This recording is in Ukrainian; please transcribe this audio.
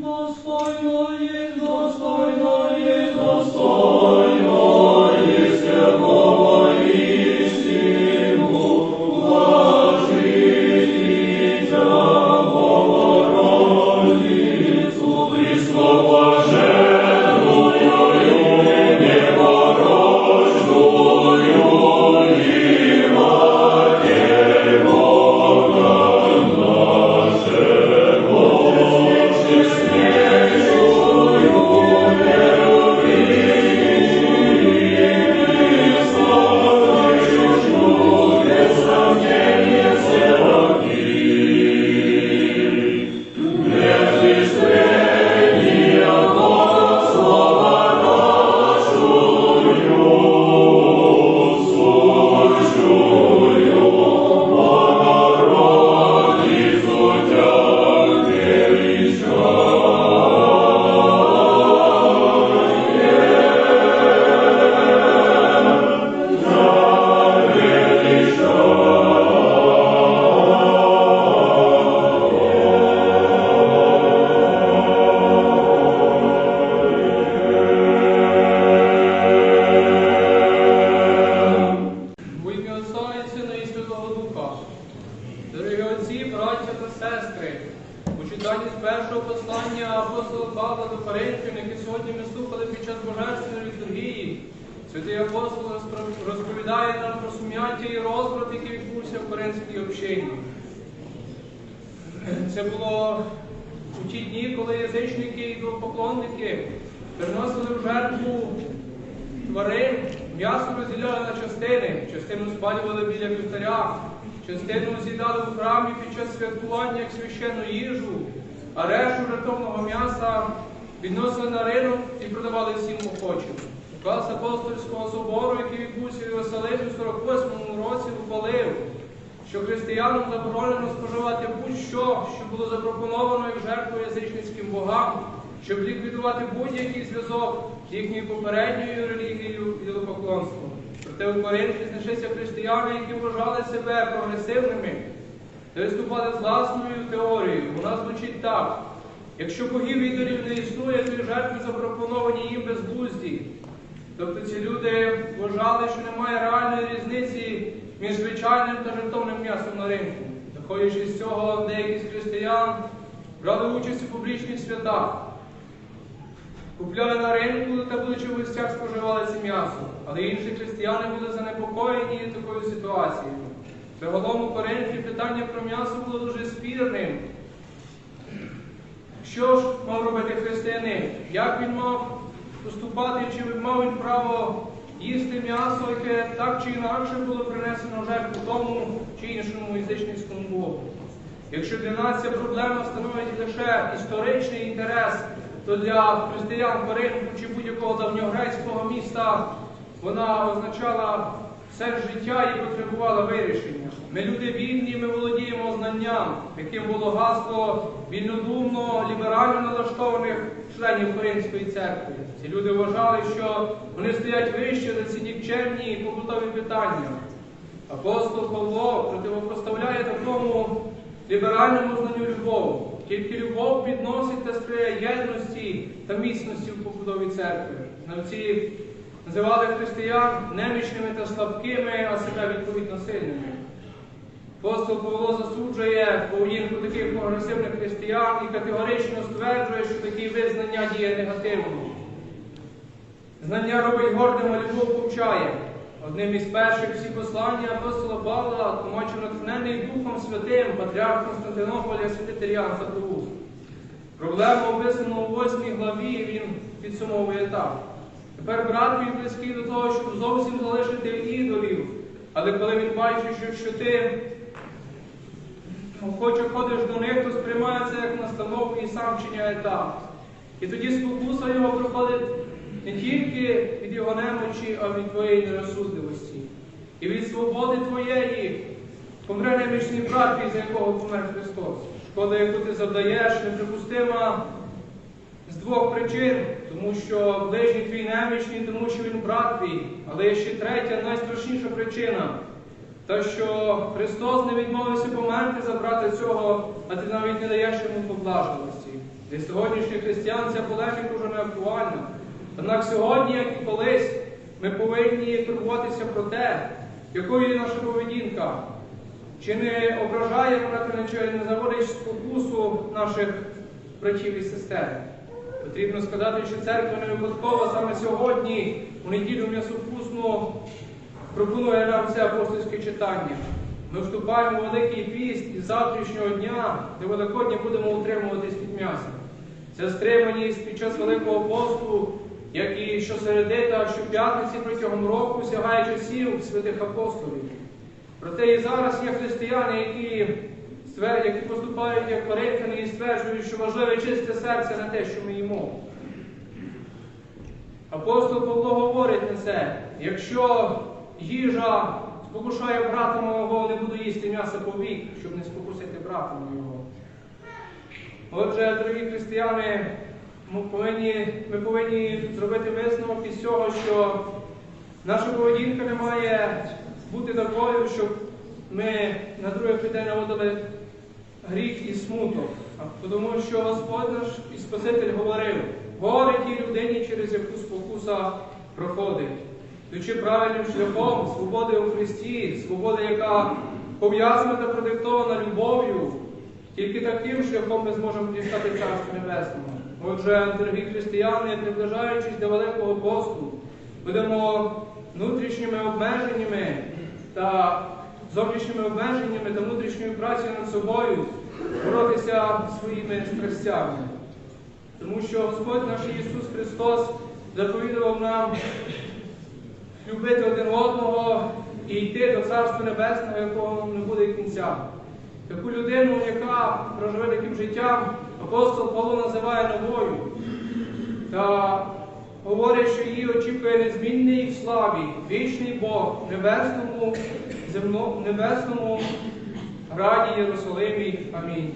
Достойно є, достойно є, достойно святий апостол розповідає нам про сум'яття і розбрат, який відбувся в Коринській общині. Це було у ті дні, коли язичники і поклонники приносили в жертву тварин, м'ясо розділяли на частини, частину спалювали біля вівтаря, частину з'їдали в храмі під час святкування як священну їжу, а решту жертовного м'яса відносили на ринок і продавали всім охочим. Указ апостольського собору, який відбувся в Єрусалимі у 48-му році, ухвалив, що християнам заборонено споживати будь-що, що було запропоновано як жертву язичницьким богам, щоб ліквідувати будь-який зв'язок з їхньою попередньою релігією і поклонством. Проте у Коринфі знайшлися християни, які вважали себе прогресивними та виступали з власною теорією. Вона звучить так. Якщо богів ідолів не існує, то жертви запропоновані їм безглузді. Тобто ці люди вважали, що немає реальної різниці між звичайним та жертовним м'ясом на ринку. Виходячи з цього, деякі з християн брали участь у публічних святах, купляли на ринку та, будучи в гостях, споживали це м'ясо. Але інші християни були занепокоєні такою ситуацією. Загалом у Коринфі питання про м'ясо було дуже спірним. Що ж мав робити християнин? Як він мав поступати, чи мав він право їсти м'ясо, яке так чи інакше було принесено жертву тому чи іншому язичницькому Богу? Якщо для нас ця проблема становить лише історичний інтерес, то для християн Коринфу чи будь-якого давньогрецького міста вона означала все життя і потребувала вирішення. Ми люди вільні, ми володіємо знанням, яким було гасло вільнодумно, ліберально налаштованих членів Коринської церкви. Ці люди вважали, що вони стоять вище за ці нікчемні і побутові питання. Апостол Павло противопоставляє такому ліберальному знанню любов. Тільки любов підносить та сприяє єдності та міцності в побудові церкви. Знавці називали християн немічними та слабкими, а себе відповідно сильними. Апостол Павло засуджує поведінку таких прогресивних християн і категорично стверджує, що такі визнання діє негативно. Знання робить гордим, а любов повчає. Одним із перших всі послання апостола Павла, тлумачив натхнений Духом Святим, патріарх Константинополя, святителян Златоуст. Проблему описану у 8 главі він підсумовує так. Тепер брат він близький до того, щоб зовсім залишити ідолів. Але коли він бачить, що, що ти охоче ходиш до них, то сприймає це як настанову і сам чиняє так. І тоді спокуса його приходить не тільки від його немочі, а від твоєї нерозсудливості. І від свободи твоєї помре немічний брат, за якого помер Христос. Шкода, яку ти завдаєш, неприпустима з двох причин, тому що ближній твій немічний, тому що він брат твій. Але є ще третя, найстрашніша причина. Та що Христос не відмовився померти за брата цього, а ти навіть не даєш йому поблажливості. Для сьогоднішніх християн ця полеміка вже не актуальна. Однак сьогодні, як і колись, ми повинні турбуватися про те, якою є наша поведінка, чи не ображає вона чи не заводить спокусу наших братів і сестер. Потрібно сказати, що церква не випадково саме сьогодні, у неділю м'ясопусну, пропонує нам це апостольське читання. Ми вступаємо у Великий піст і з завтрашнього дня, де Великодня будемо утримуватись від м'яса. Це стриманість під час Великого посту, як і щосереди та щоп'ятниці протягом року сягає часів святих апостолів. Проте і зараз є християни, які, які поступають як коринфяни і стверджують, що важливе чисте серце не те, що ми їмо. Апостол Павло говорить на це, якщо їжа спокушає брата мого, не буду їсти м'яса повік, щоб не спокусити брата мого. Отже, дорогі християни, ми повинні, ми повинні зробити висновок із цього, що наша поведінка не має бути такою, щоб ми на других людей наводили гріх і смуток. Тому що Господь наш і Спаситель говорив, горе тій людині, через яку спокуса проходить. Йдучи правильним шляхом свободи у Христі, свобода, яка пов'язана та продиктована любов'ю, тільки таким шляхом ми зможемо дістати Царство Небесного. Отже, дорогі християни, приближаючись до Великого посту, будемо внутрішніми обмеженнями та зовнішніми обмеженнями та внутрішньою працею над собою боротися своїми страстями. Тому що Господь наш Ісус Христос заповідував нам любити один одного і йти до Царства Небесного, якого не буде кінця. Таку людину, яка проживе таким життям, апостол Павло називає новою. Та говорить, що її очікує незмінний в славі, вічний Бог в небесному, земно, небесному раді Єрусалимі. Амінь.